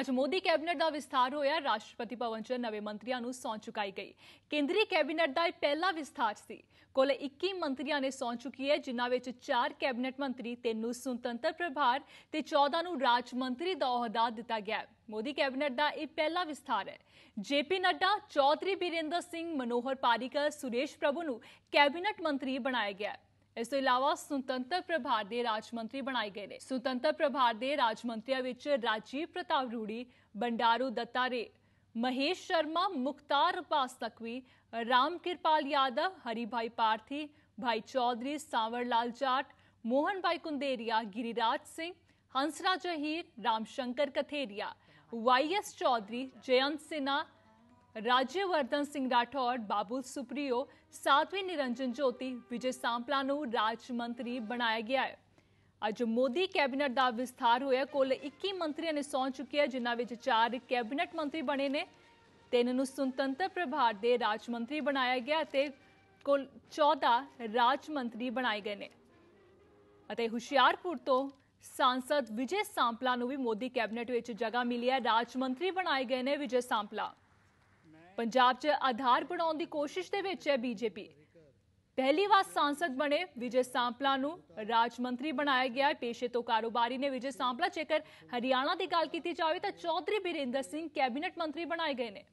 ਅੱਜ ਮੋਦੀ ਕੈਬਨਿਟ ਦਾ ਵਿਸਥਾਰ ਹੋਇਆ, ਰਾਸ਼ਟਰਪਤੀ ਭਵਨ 'ਚ ਨਵੇਂ ਮੰਤਰੀਆਂ ਨੂੰ ਸੌਂ ਚੁਕਾਈ ਗਈ। ਕੇਂਦਰੀ ਕੈਬਨਿਟ ਦਾ ਇਹ ਪਹਿਲਾ ਵਿਸਥਾਰ ਸੀ। ਕੁੱਲ 21 ਮੰਤਰੀਆਂ ਨੇ ਸੌਂ ਚੁੱਕੀ ਹੈ, ਜਿਨ੍ਹਾਂ ਵਿੱਚ 4 ਕੈਬਨਿਟ ਮੰਤਰੀ, ਤਿੰਨ ਨੂੰ ਸੁਤੰਤਰ ਪ੍ਰਭਾਰ ਤੇ 14 ਨੂੰ ਰਾਜ ਮੰਤਰੀ ਦਾ ਅਹੁਦਾ ਦਿੱਤਾ ਗਿਆ ਮੋਦੀ ਕੈਬਨਿਟ ਦਾ ਇਹ ਪਹਿਲਾ ਵਿਸਥਾਰ ਹੈ। ਜੇਪੀ ਨੱਡਾ, ਚੌਧਰੀ ਬੀਰੇਂਦਰ ਸਿੰਘ, ਮਨੋਹਰ ਪਾਰੀਕਰ, ਸੁਰੇਸ਼ ਪ੍ਰਭੂ ਨੂੰ ਕੈਬਨਿਟ ਮੰਤਰੀ ਬਣਾਇਆ ਗਿਆ ਹੈ। ਇਸ ਤੋਂ ਇਲਾਵਾ ਸੁਤੰਤਰ ਪ੍ਰਭਾਰ ਦੇ ਰਾਜ ਮੰਤਰੀ ਬਣਾਏ ਗਏ ਨੇ। ਸੁਤੰਤਰ ਪ੍ਰਭਾਰ ਦੇ ਰਾਜ ਮੰਤਰੀਆਂ ਵਿੱਚ ਰਾਜੀਵ ਪ੍ਰਤਾਪ ਰੂੜੀ, ਬੰਡਾਰੂ ਦੱਤਾਰੇ, ਮਹੇਸ਼ ਸ਼ਰਮਾ, ਮੁਖਤਾਰ ਅਬਾਸ ਤਕਵੀ ਰਾਮ ਕਿਰਪਾਲ ਯਾਦਵ ਹਰੀ ਭਾਈ ਪਾਰਥੀ, ਭਾਈ ਚੌਧਰੀ ਸਾਵਰ ਲਾਲ ਜਾਟ ਮੋਹਨ ਭਾਈ ਕੁੰਦੇਰੀਆ, ਗਿਰੀਰਾਜ ਸਿੰਘ, ਹੰਸਰਾਜ ਅਹੀਰ ਰਾਮ ਸ਼ੰਕਰ ਕਥੇਰੀਆ ਵਾਈਐਸ ਚੌਧਰੀ, ਜਯੰਤ ਸਿन्हा ਰਾਜਿਆਵਰਧਨ ਸਿੰਘ ਰਾਠੌੜ ਬਾਬੂ ਸੁਪਰੀਓ ਸਾਤਵੀਂ ਨਿਰੰਜਨ ਜੋਤੀ ਵਿਜੇ ਸਾਂਪਲਾ ਨੂੰ ਰਾਜ ਮੰਤਰੀ ਬਣਾਇਆ ਗਿਆ ਹੈ ਅੱਜ ਮੋਦੀ ਕੈਬਨਿਟ ਦਾ ਵਿਸਥਾਰ ਹੋਇਆ ਕੁੱਲ 21 ਮੰਤਰੀਆਂ ਨੇ ਸੌਂ ਚੁੱਕੇ ਹੈ ਜਿਨ੍ਹਾਂ ਵਿੱਚ 4 ਕੈਬਨਿਟ ਮੰਤਰੀ ਬਣੇ ਨੇ ਤਿੰਨ ਨੂੰ ਸੁਤੰਤਰ ਪ੍ਰਭਾਰ ਦੇ ਰਾਜ ਮੰਤਰੀ ਬਣਾਇਆ ਗਿਆ ਤੇ ਕੁੱਲ 14 ਰਾਜ ਮੰਤਰੀ ਬਣਾਏ ਗਏ ਨੇ ਅਤੇ ਹੁਸ਼ਿਆਰਪੁਰ ਤੋਂ ਸਾਂਸਦ ਵਿਜੇ ਸਾਂਪਲਾ ਨੂੰ ਵੀ ਮੋਦੀ ਕੈਬਨਿਟ ਵਿੱਚ ਜਗ੍ਹਾ ਮਿਲੀ ਹੈ ਰਾਜ ਮੰਤਰੀ ਬਣਾਏ ਗਏ ਨੇ ਵਿਜੇ ਸਾਂਪਲਾ ਪੰਜਾਬ 'ਚ ਆਧਾਰ ਬਣਾਉਣ ਦੀ ਕੋਸ਼ਿਸ਼ ਦੇ ਵਿੱਚ ਹੈ ਬੀਜੇਪੀ। ਪਹਿਲੀ ਵਾਰ ਸਾਂਸਦ ਬਣੇ ਵਿਜੇ ਸਾਂਪਲਾ ਨੂੰ ਰਾਜ ਮੰਤਰੀ ਬਣਾਇਆ ਗਿਆ। ਪੇਸ਼ੇ ਤੋਂ ਕਾਰੋਬਾਰੀ ਨੇ ਵਿਜੇ ਸਾਂਪਲਾ ਜੇਕਰ ਹਰਿਆਣਾ ਦੀ ਗੱਲ ਕੀਤੀ ਜਾਵੇ ਤਾਂ ਚੌਧਰੀ ਬੀਰੇਂਦਰ ਸਿੰਘ ਕੈਬਨਿਟ ਮੰਤਰੀ ਬਣਾਏ ਗਏ ਨੇ।